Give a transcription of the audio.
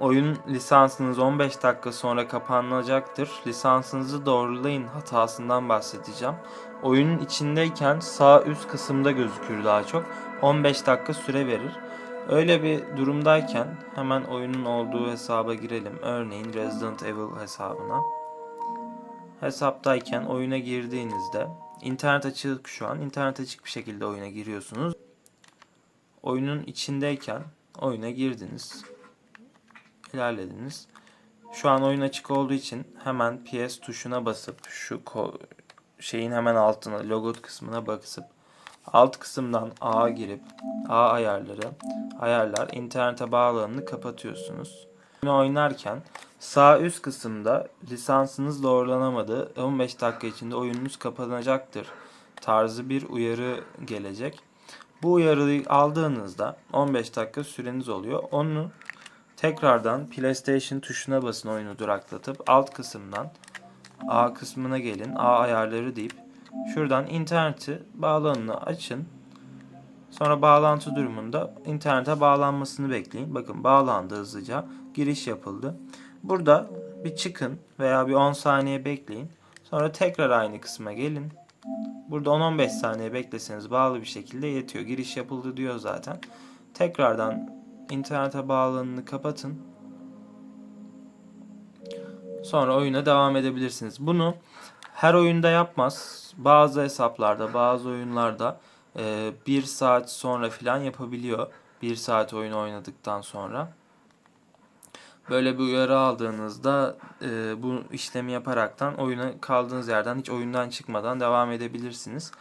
Oyun lisansınız 15 dakika sonra kapanacaktır. Lisansınızı doğrulayın hatasından bahsedeceğim. Oyunun içindeyken sağ üst kısımda gözükür daha çok. 15 dakika süre verir. Öyle bir durumdayken hemen oyunun olduğu hesaba girelim. Örneğin Resident Evil hesabına. Hesaptayken oyuna girdiğinizde internet açık şu an. İnternet açık bir şekilde oyuna giriyorsunuz. Oyunun içindeyken oyuna girdiniz ilerlediniz. Şu an oyun açık olduğu için hemen PS tuşuna basıp şu şeyin hemen altına logo kısmına basıp alt kısımdan A'ya girip A ayarları ayarlar internete bağlanını kapatıyorsunuz. Oyunu oynarken sağ üst kısımda lisansınız doğrulanamadı 15 dakika içinde oyununuz kapanacaktır tarzı bir uyarı gelecek. Bu uyarıyı aldığınızda 15 dakika süreniz oluyor. Onu Tekrardan PlayStation tuşuna basın oyunu duraklatıp alt kısımdan A kısmına gelin. A ayarları deyip şuradan interneti bağlanını açın. Sonra bağlantı durumunda internete bağlanmasını bekleyin. Bakın bağlandı hızlıca. Giriş yapıldı. Burada bir çıkın veya bir 10 saniye bekleyin. Sonra tekrar aynı kısma gelin. Burada 10-15 saniye bekleseniz bağlı bir şekilde yetiyor. Giriş yapıldı diyor zaten. Tekrardan internete bağlanını kapatın. Sonra oyuna devam edebilirsiniz. Bunu her oyunda yapmaz. Bazı hesaplarda, bazı oyunlarda e, bir saat sonra filan yapabiliyor. Bir saat oyun oynadıktan sonra. Böyle bir uyarı aldığınızda e, bu işlemi yaparaktan oyuna kaldığınız yerden hiç oyundan çıkmadan devam edebilirsiniz.